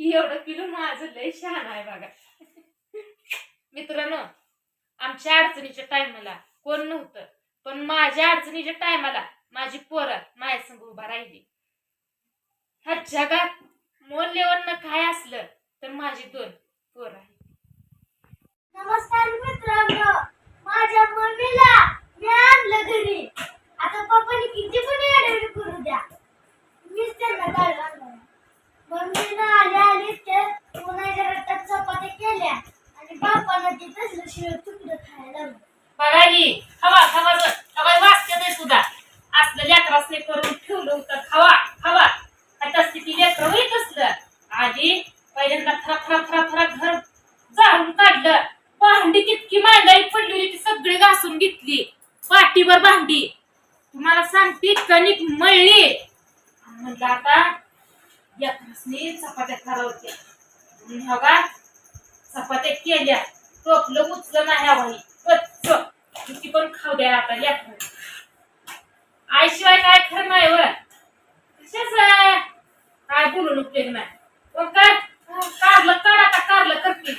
एवढं किलो माझं लय शहाण आहे बघा. मित्रांनो आमच्या अडचणीच्या टायमाला कोण नव्हतं पण माझ्या अडचणीच्या टायमाला माझी पोरं माझ्या संग उभा राहिली. ह्या जगात मौल्यवान काय असलं तर माझी दोन पोर आहे नमस्कार मित्रांनो माझ्या मम्मीला मी आणलं घरी. आता पप्पानी किती पण करू द्या. मीच त्यांना काढलं मम्मीनं आल्या आले ते उन्हाच्या रट्टात चपात्या केल्या. आणि बापानं ते तसलं तुकडं खायला लावलं. बघा ही खावा खावा ग. खावा वाचते नाही सुद्धा असलं लेकरासने करून ठेवलं होतं. खावा खावा. आता स्थिती लेकर होईत असलं आधी पहिल्यांदा थरा थरा थरा थरा घर जाळून काढलं. भांडी कितकी मांडाई पडली होती ती सगळी घासून घेतली. पाठीवर भांडी. तुम्हाला सांगते कणिक मळली. म्हणलं आता लेकरासने चपात्या करावत्या म्हणून हो का चपात्या केल्या. टोपलं उचलं नाही हवाई कच्च. किती पण खाऊ द्या आता लेकरं आईशिवाय काय खरं नाही व कशाच काय बोलून उपयोग नाही पण काय कारलं काढा का कारलं करते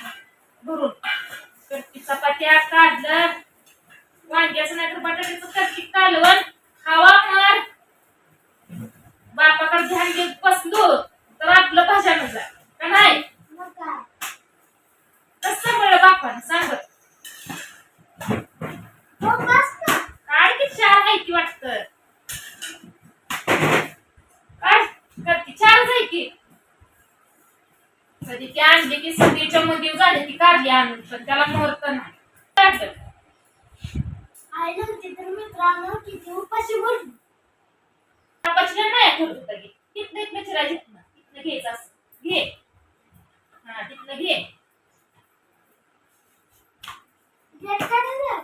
भरून. करते चपात्या काढलं वांग्याचं नाही तर बटाट्याचं करते कालवण. खावा मार बापाकडे ध्यान देत बसलो तर आपलं भाषण जा का नाही मग काय कसं म्हणलं बापानं सांगत हो बस ना काय ती चार आहे की वाटत काय करते चारच आहे की कधी ती आणली की सगळीच्या मध्ये झाली ती काढली आणून पण त्याला मुहूर्त नाही. काढलं. आई नव्हती तर मित्रांनो किती उपाशी बोलली बापाची नाही करत होता घे तिथनं तिथनं घ्यायचं असं. घे. हा तिथनं घे गेट काढायला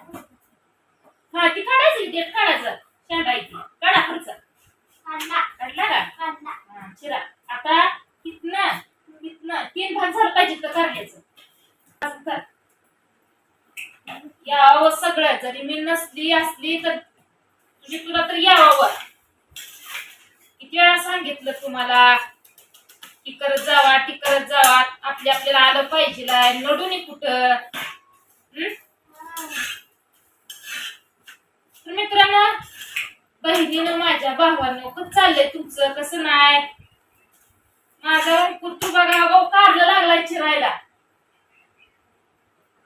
हा ती काढायची डेट काढायचं शेंडायची काढा खर्च काढला काढला का काढला हा, चिरा आता तिथनं तिथनं तीन भाग झालं पाहिजे तर कारल्याचं असं कर. यावं सगळं. जरी मी नसली असली तर तुझी तुला तर यावं. किती वेळा सांगितलं तुम्हाला ती करत जावा ती करत जावा. आपल्या आपल्याला आलं पाहिजे नडून कुठं? मित्रांनो बहिणीनं माझ्या भावानं कसं चाललंय तुमचं. कसं नाही? माझा कुठू तू बघा भाऊ कारलं लागलाय चिरायला.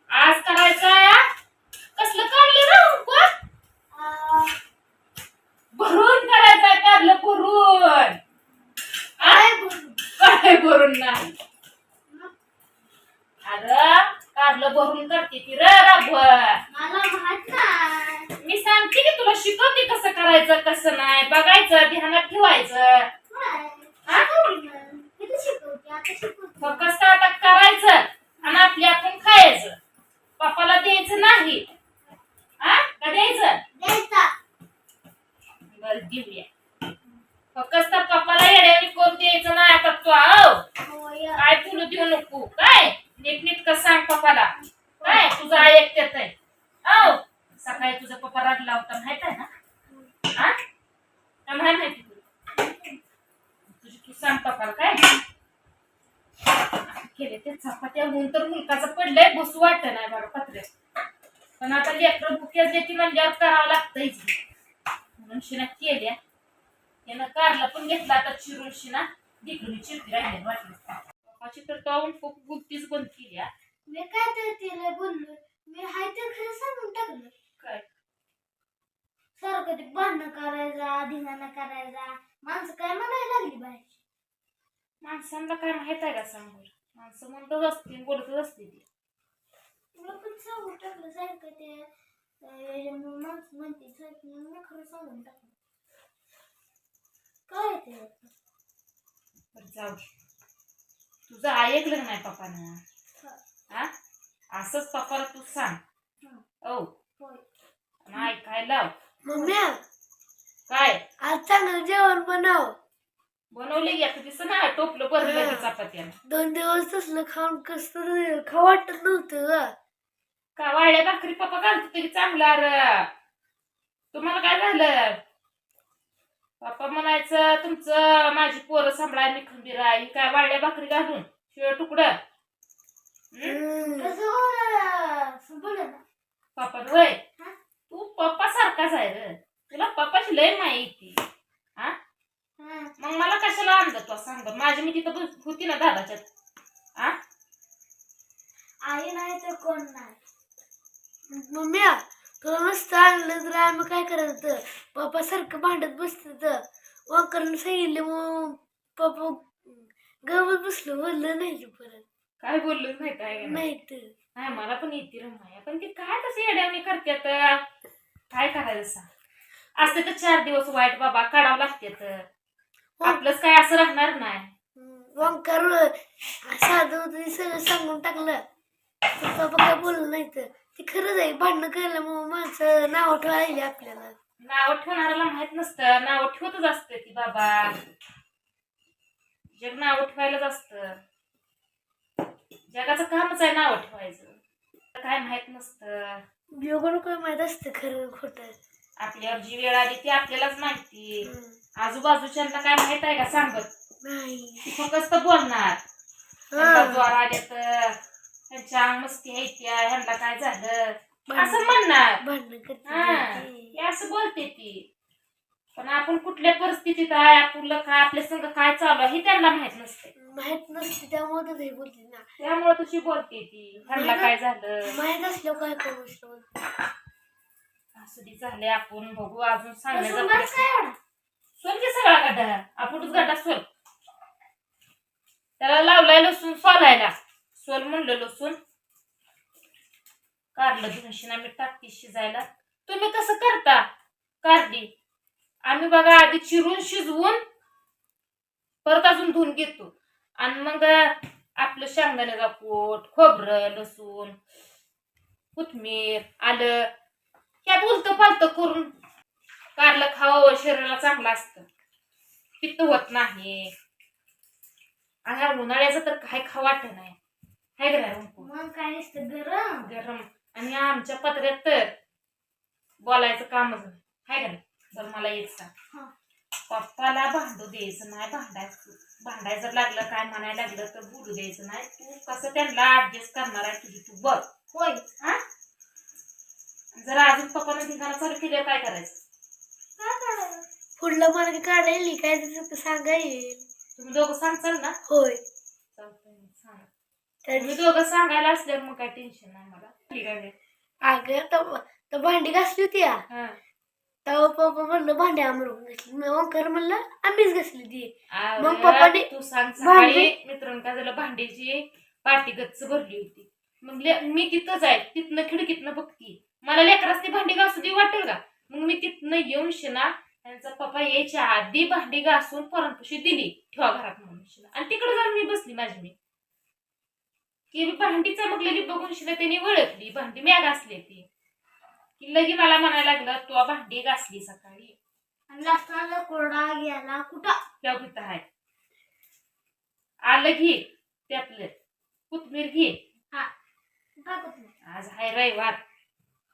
आज करायचा कसलं काढलं ना अंकुर आ, भरून करायचंय कारलं भरून आ? काय बोलू काय भरून नाही अरे कारलं भरून करते ती र राबवर मला माहीत नाही मी सांगते की तुला शिकवते कसं करायचं कसं नाही बघायचं ध्यानात ठेवायचं. आता फक्त आता करायचं? आणि आपली आपण खायचं. पप्पाला द्यायचं नाही. का द्यायचं? बरं देऊया फक्त पप्पाला येड्याने कोण द्यायचं नाही आता तू आव काय फुलं देऊ नको? काय? नीट नीट सांग पप्पाला. काय? तुझं ऐकत आहे. सकाळी तुझा पप्पा रडला होता माहीत आहे ना? हा का नाही माहिती तुझी तू सांग पप्पाला काय? केले ते चपात्या होऊन तर मुलकाचं पडलंय बसू वाटत नाही बरं पत्र्यात पण आता लेकरं भुक्याच देते म्हणल्यावर करावं लागतंच म्हणून शिना केल्या. त्यानं कारला पण घेतला आता चिरून शिना. दिकडून चिरती राहिले वाटलं पप्पाची तर काऊन खूप बुद्धीच बंद केली. मी काय तर तिला बोललो मी हाय ते खरं सांगून टाकलं. काय? सारखं ते भांडणं करायचा धिंगाणा करायचा. माणसं काय म्हणायला लागली बाहेर. माणसांना काय माहीत आहे का सांग बरं? माणसं म्हणतच असते बोलतच असते ती तुला पण सांगून टाकलं सारखं ते. याच्यामुळे माणसं म्हणते सारखं मी खरं सांगून टाकलं काय ते? जाऊ दे. तुझं ऐकलं नाही पप्पानं? हा. असंच पप्पाला तू सांग. ओ होय. आणि ऐकायला लाव. मम्मी काय? आज चांगलं जेवण बनव. बनवले की आता दिसत ना टोपलं भरलं की चपात्यानं. दोन दिवस तसलं खाऊन कस खा वाटत नव्हतं ग. का वाळ्या भाकरी पप्पा घालतो तरी चांगला र तुम्हाला काय झालं? पप्पा म्हणायचं तुमचं माझी पोरं सांभाळाय मी खंबीर आहे. ही काय वाळ्या भाकरी घालून? शिळ तुकडं. कसं होणार? असं बोला ना. पप्पा वय हा? तू पप्पा सारखाच आहे रे. तुला पप्पाची लय माहिती. हा. मग मला कशाला आणलं तू सांग. माझी मी तिथं बस- होती ना दादाच्यात. हा? आई नाही तर कोण नाही? मम्मी तुला नसतं आणलं तर आम्ही काय करायचं पप्पा सारखं भांडत बसत तर. वाकरनं सांगितलं मग पप्पा गवत बसलो. बोललं नाही परत. काय बोललो? नाही काय नाही. नाही तर. नाही, मला पण येते रे माया. पण ते काय तसं येड्यावणी करतात काय करायचं सांग? असते तर चार दिवस वाईट बाबा काढावं लागतात आपलंच काय असं राहणार नाही. वंकर साधं सगळं सांगून टाकलं. तर पप्पा काय बोललं नाही तर. ते खरंच आहे भांडणं करायला मग माणसं नाव ठेवायला आपल्याला. नाव ठेवणाऱ्याला माहीत नसतं. नाव ठेवतच असतं की बाबा. जग नाव ठेवायलाच असतं. जगाचं कामच आहे नाव ठेवायचं. काय माहीत नसतं. योगन काय माहीत असतं खरं खोटं. आपल्यावर जी वेळ आली ती आपल्यालाच माहिती. हम्म. आजूबाजूच्यांना काय माहीत आहे का सांगत? नाही. ती फक्त बोलणार. ज्वर आले तर त्यांच्या अंग मस्ती आहे त्या ह्यांना काय झालं? असं म्हणणार. असं बोलते ती. पण आपण कुठल्या परिस्थितीत आहे आपलं काय आपल्या संग काय चालू आहे हे त्यांना माहीत नसते माहीत नसते त्यामुळे तर हे बोलते ना. त्यामुळे तुझी बोलते ती. ह्यांना काय झालं? माहीत असलं काय करू शकतो असं झाले आपण बघू अजून सांगायचं बस काय एवढा? सोल की सगळा गड्डा आपणच गड्डा सोल. त्याला लावलाय लसूण सोलायला. सोल म्हणलं लसूण. कारलं दोनशे ना मी टाकते शिजायला. तुम्ही कसं करता. आम्ही बघा आधी चिरून शिजवून परत अजून धुवून घेतो. आणि मग आपलं शेंगदाण्याचा पोट खोबरं लसूण कोथमीर आलं ह्यात उलतं पालतं करून कारलं खावावं शरीराला चांगलं असतं. पित्त होत नाही. आणि ह्या उन्हाळ्याचं तर काय खाऊ वाटत नाही. हाय? मग काय नसतं गरम. गरम. आणि आमच्या पत्र्यात तर बोलायचं कामच नाही. हाय का बरं मला एक सांग. पप्पाला भांडू द्यायचं नाही भांडायचं भांडायचं जर लागलं काय म्हणायला लागलं तर बोलू द्यायचं नाही. तू कसं त्यांना ऍडजस्ट करणार आहे तुझी तू बघ. होय. हा? जर अजून पप्पानं धिंगाणा चालू केलं काय करायचं? पुढला मार्ग काढायली काय सांगा येईल तुम्ही दोघं सांगचाल ना? होय. सांगा. तर तुम्ही दोघं सांगायला असल्यावर मग काय टेन्शन नाही मला. ठीक आहे. अगं तर तर भांडी घासली होती हा. तेव्हा पप्पा म्हणलं भांडी आमरून घासली मी ओंकार म्हणलं आम्हीच घासली ती. मग पप्पाने तू सांग सकाळी भांडी- मित्रांनो काय झालं भांडीची पाठी गच्च भरली होती. मग ले- मी तिथंच आहे तिथनं खिडकीतनं बघती. मला लेकरास ती भांडी घासू दे वाटेल का? मग मी तिथनं येऊन शिना त्यांचा पप्पा यायच्या आधी भांडी घासून परंतुशी दिली. ठेवा घरात म्हणून शिना. आणि तिकडे जाऊन मी बसली माझी मी. की भांडी चमकलेली बघून शिना त्यांनी ओळखली भांडी म्या घासली ती. की लगी मला म्हणायला लागलं तू भांडी घासली सकाळी. आणि कोरडा गेला. कुठं? त्या तिथं आहे. आलं घे त्यातलं कोथमीर घे. आज आहे रविवार.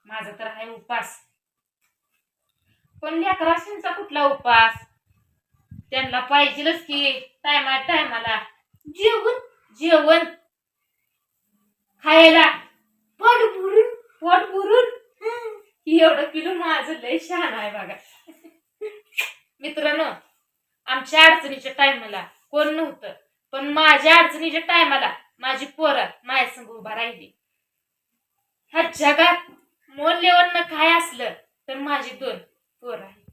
माझा तर आहे उपास. पण लेकराशींचा कुठला उपास? त्यांना पाहिजेलच की टायमा टायमाला. जेवण? जेवण. खायला. पोट भरून? पोट भरून? एवढं किलो माझं लय शहाण आहे बघा. मित्रांनो आमच्या अडचणीच्या टायमाला कोण नव्हतं पण माझ्या अडचणीच्या टायमाला माझी पोरं माझ्या संग उभा राहिली. ह्या जगात मौल्यवान काय असलं तर माझी दोन पोरं आहेत.